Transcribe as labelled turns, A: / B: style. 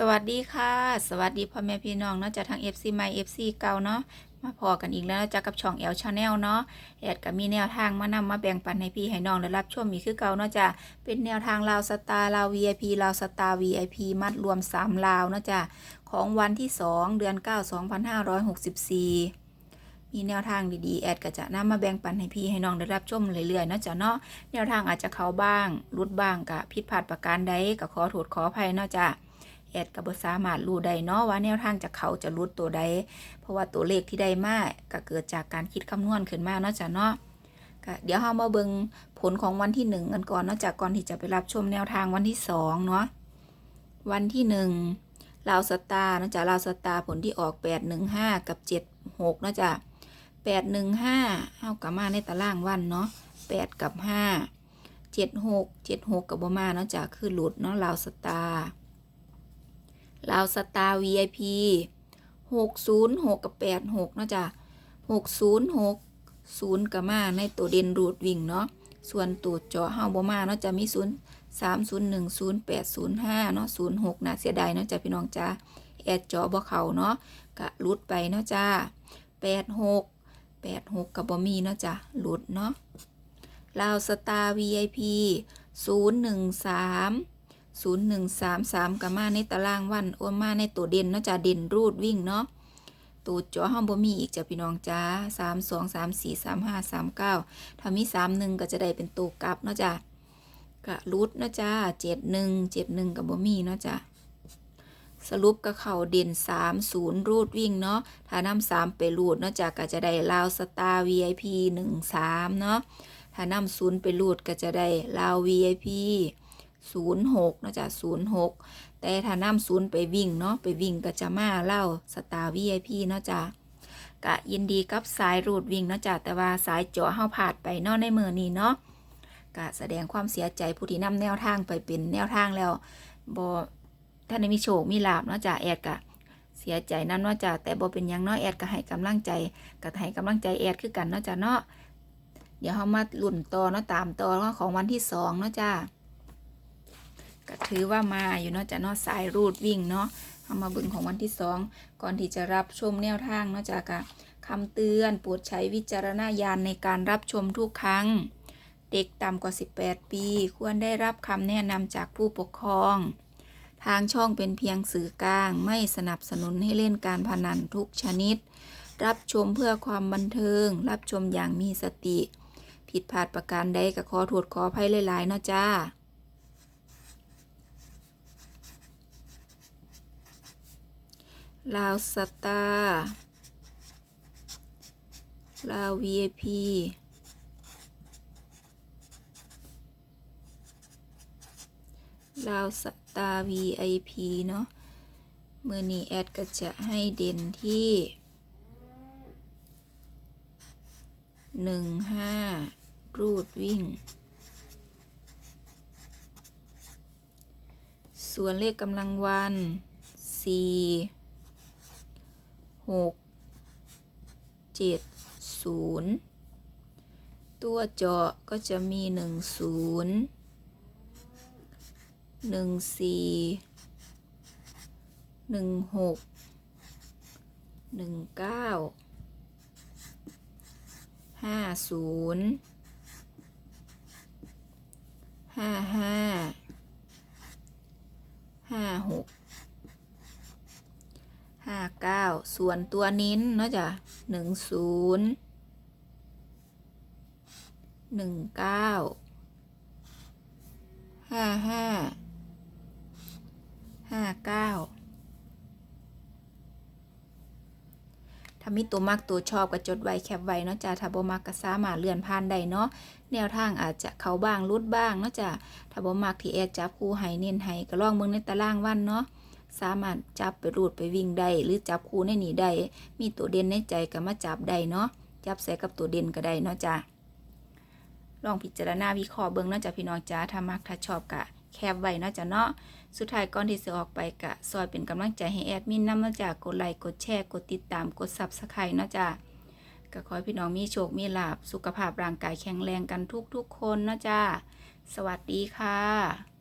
A: สวัสดีค่ะ สวัสดีพ่อแม่พี่น้องเนาะจากทาง FC ใหม่ FC เก่าเนาะมาพอกันอีกแล้วเนาะจากกับช่องแอลชาแนลเนาะแอดก็มีแนวทางมานำมาแบ่งปันให้พี่ให้น้องได้รับชมมีคือเก่าเนาะจ้ะเป็นแนวทางลาวสตาร์ลาว VIP ลาวสตาร์ VIP มัดรวม 3 ลาวเนาะจ้ะของวันที่ 2 เดือน 9 2564มีแนวทางดีๆ แอดก็จะนำมาแบ่งปันให้พี่ให้น้องได้รับชมเรื่อยๆเนาะจ้ะเนาะแนวทางอาจจะเข้าบ้างรุดบ้างกะผิดพลาดประการใดก็ขอโทษขออภัยเนาะจ้ะ แอดก็บ่สามารถรู้ได้เนาะว่าแนวทางจากเขาจะรุดตัวใด เพราะว่าตัวเลขที่ได้มาก็เกิดจากการคิดคำนวณขึ้นมาเนาะจ้ะเนาะก็เดี๋ยวเฮามาเบิ่งผลของวันที่หนึ่งกันก่อนเนาะจากก่อนที่จะไปรับชมแนวทางวันที่สองเนาะวันที่หนึ่งลาวสตาร์เนาะจ้ะลาวสตาร์ผลที่ออกแปดหนึ่งห้ากับเจ็ดหกเนาะจ้ะแปดหนึ่งห้าเฮากลับมาในตารางวันเนาะแปดกับห้าเจ็ดหกเจ็ดหกกับบ่มาเนาะจ้ะคือหลุดเนาะลาวสตาร์ ลาวสตาร์ VIP หกศูนย์หกกับแปดหกเนาะจ้ะหกศูนย์หกศูนย์กับมาในตัวเด่นรูดวิ่งเนาะส่วนตัวจาะเฮาบ่มาเนาะจะมีศูนย์สามศูนย์หนึ่งศูนย์แปดศูนย์ห้าเนาะศูนย์หกน่าเสียดายเนาะจ้ะพี่น้องจ้าแอดจาะบ่เขาเนาะกะลุดไปเนาะจ้าแปดหกแปดหกกับบ่มีเนาะจ้ะหลุดเนาะลาวสตาร์ VIP ศูนย์หนึ่งสาม ศูนย์หนึ่งสามสามกับมาในตารางวันโอมาในตัวเด่นเนาะจ้ะเด่นรูดวิ่งเนาะตัวจอห้องบ่มีอีกจ้ะพี่น้องจ้าสามสองสามสี่สามห้าสามเก้าถ้ามีสามหนึ่งก็จะได้เป็นตัวกลับเนาะจ้ะกะรูดเนาะจ้าเจ็ดหนึ่งเจ็ดหนึ่งกับบ่มีเนาะจ้ะสรุปก็เข่าเด่นสามศูนย์รูดวิ่งเนาะ ถ้านำสามไปรูดเนาะจ้ะก็จะได้ลาวสตาร์ VIP หนึ่งสามเนาะ ถ้านำศูนย์ไปรูดก็จะได้ลาว VIP ศูนย์หกเนาะจ้ะศูนย์หกแต่ถ้านำศูนย์ไปวิ่งเนาะไปวิ่งก็จะมาเล่าสตาร์ VIP เนาะจ้ะกะยินดีกับสายรูดวิ่งเนาะจ้ะแต่ว่าสายจาะเฮาผ่านไปเนาะในมือนี้เนาะกะแสดงความเสียใจผู้ที่นำแนวทางไปเป็นแนวทางแล้วบ่ท่านได้มีโชคมีลาบเนาะจ้ะแอดกะเสียใจนั่นเนาะจ้ะแต่บ่เป็นยังเนาะแอดก็ให้กำลังใจก็ให้กำลังใจแอดคือกันเนาะจ้ะเนาะเดี๋ยวเฮามาลุ่นต่อเนาะตามต่อของวันที่สองเนาะจ้ะ ก็ถือว่ามาอยู่เนาะจะเนาะสายรูดวิ่งเนาะเอามาบึงของวันที่สองก่อนที่จะรับชมแนวทางเนาะจากกะคำเตือนโปรดใช้วิจารณญาณในการรับชมทุกครั้ง เด็กต่ำกว่า 18 ปี ควรได้รับคำแนะนำจากผู้ปกครอง ทางช่องเป็นเพียงสื่อกลาง ไม่สนับสนุนให้เล่นการพนันทุกชนิด รับชมเพื่อความบันเทิง รับชมอย่างมีสติ ผิดพลาดประการใดก็ขอโทษขออภัยหลายๆเนาะจ้า ลาวสตาร์ลาว VIP ลาวสตาร์ VIP เนาะเมื่อนี้แอดก็จะให้เด่นที่หนึ่งห้ารูดวิ่ง ส่วนเลขกำลังวันสี่ หกเจ็ดศูนย์ตัวเจาะก็จะมีหนึ่งศูนย์หนึ่งสี่หนึ่งหกหนึ่งเก้าห้าศูนย์ห้าห้าห้าหก ห้าเก้าส่วนตัวนิ้นเนาะจ้ะหนึ่งศูนย์หนึ่งเก้าห้าห้าห้าเก้าถ้ามีตัวมักตัวชอบก็จดไว้แคปไว้เนาะจ้ะถ้าบ่มักก็สามารถเลื่อนผ่านได้เนาะ แนวทางอาจจะเข้าบ้างรุดบ้างเนาะจ้ะถ้าบ่มักที่แอดจับคู่ให้เน้นให้ก็ลองเบิ่งในตารางวันเนาะ สามารถจับไปรูดไปวิ่งได้ หรือจับคู่ในนี้ได้ มีตัวเด่นในใจก็มาจับได้เนาะ จับใส่กับตัวเด่นก็ได้เนาะจ้ะลองพิจารณาวิเคราะห์เบิ่งเนาะจ้ะพี่น้องจ้าถ้ามักถ้าชอบกะแคบไว้เนาะจ้ะเนาะ สุดท้ายก่อนที่จะออกไปกะ ซอยเป็นกำลังใจให้แอดมินนำเนาะจ้ะกดไลค์ กดแชร์ กดติดตาม กด Subscribe เนาะจ้ะก็ขอให้พี่น้องมีโชค มีลาภสุขภาพร่างกายแข็งแรงกันทุกๆคนเนาะจ้า สวัสดีค่ะ